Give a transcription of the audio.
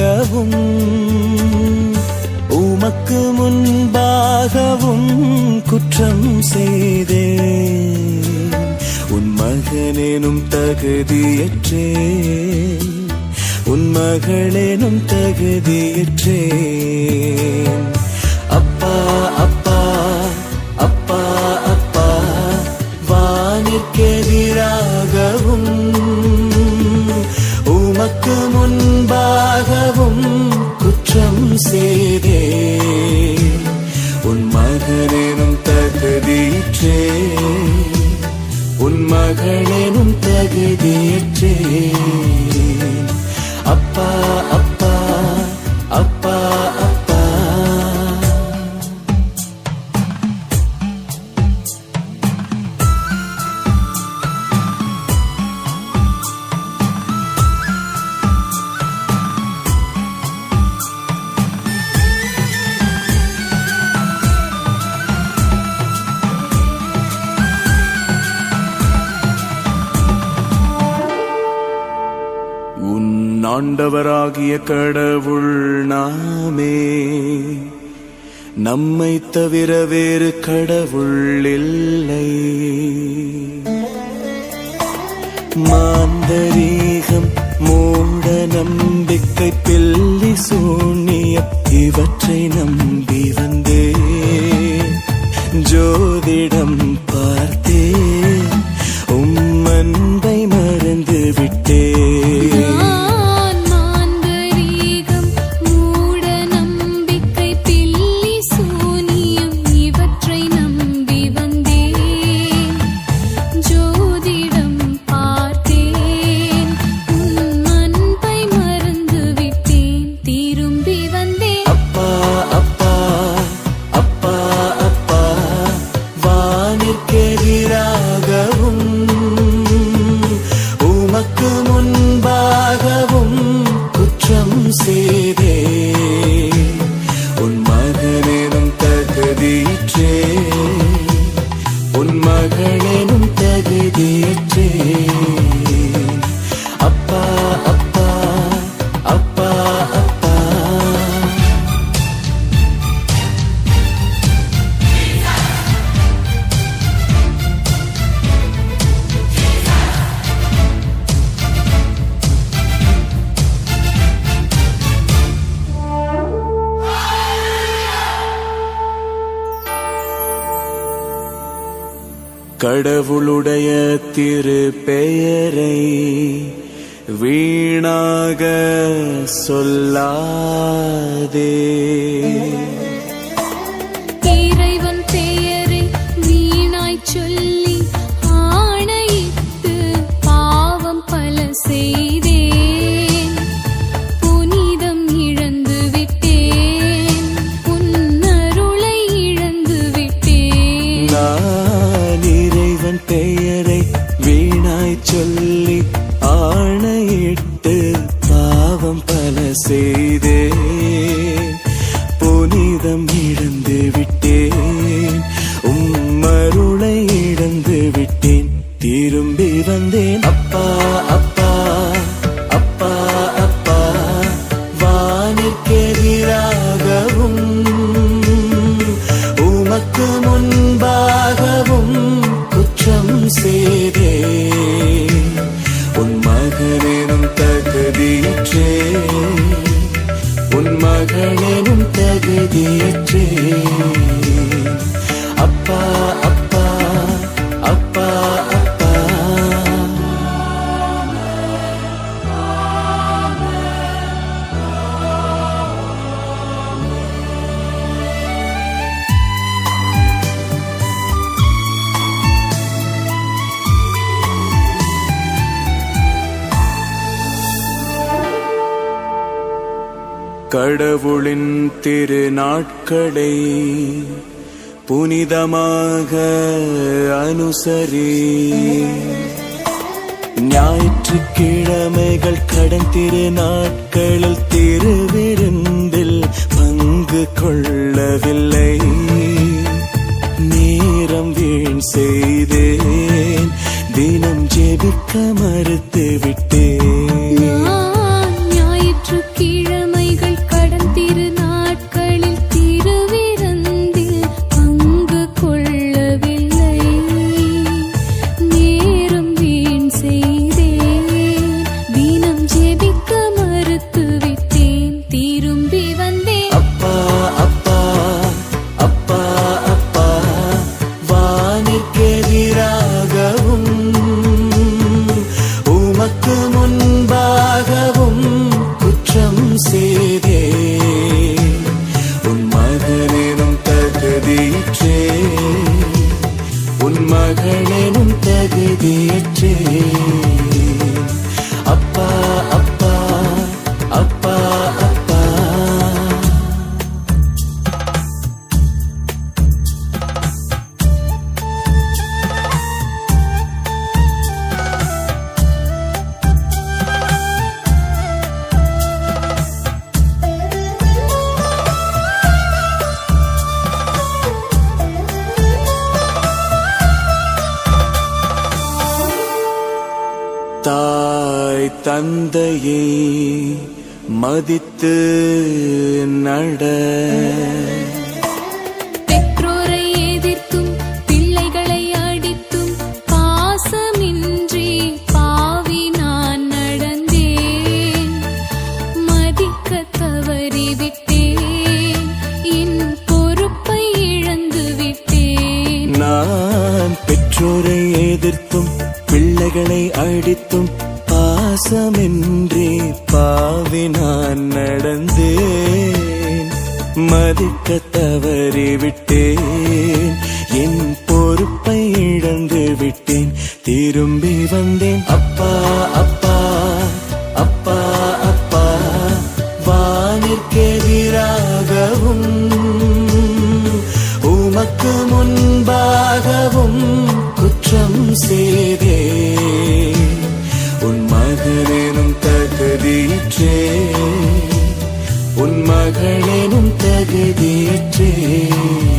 வானிற்கெதிராகவும் உமக்கு முன்பாகவும் குற்றம் செய்தே. உன் மகனேனும் தகுதியற்றே. உன் மகளேனும் தகுதியற்றே. அப்பா அப்பா செய்தே. உன் மகனேனும் தகுதியற்றே. உன் மகளேனும் தகுதியற்றே. ஆண்டவராகிய கடவுள் நாமே. நம்மை தவிர வேறு கடவுள் இல்லை. மாந்தரீகம் மூட நம்பிக்கை பில்லி சூனியம் இவற்றை நம்பி வந்தே. ஜோதிடம் பார்த்தே. கடவுளுடைய திரு பெயரை வீணாக சொல்லாதே. இறைவன் பெயரை வீணாய் சொல்ல கடவுளின் திருநாட்களை புனிதமாக அனுசரி. ஞாயிற்றுக்கிழமைகள் கடன் திருநாட்களில் திருவிருந்தில் பங்கு கொள்ளவில்லை. நேரம் வீண் செய்தேன். தினம் ஜெபிக்க மறுத்து விட்டேன் தாய் தந்தையை மதித்து நட. வெடித்தும் பாசமின்றி பாவி நான் நடந்தேன். மதிக்க தவறிவிட்டேன் என் பொறுப்பை இழந்து விட்டேன். திரும்பி வந்தேன். அப்பா. dedi etti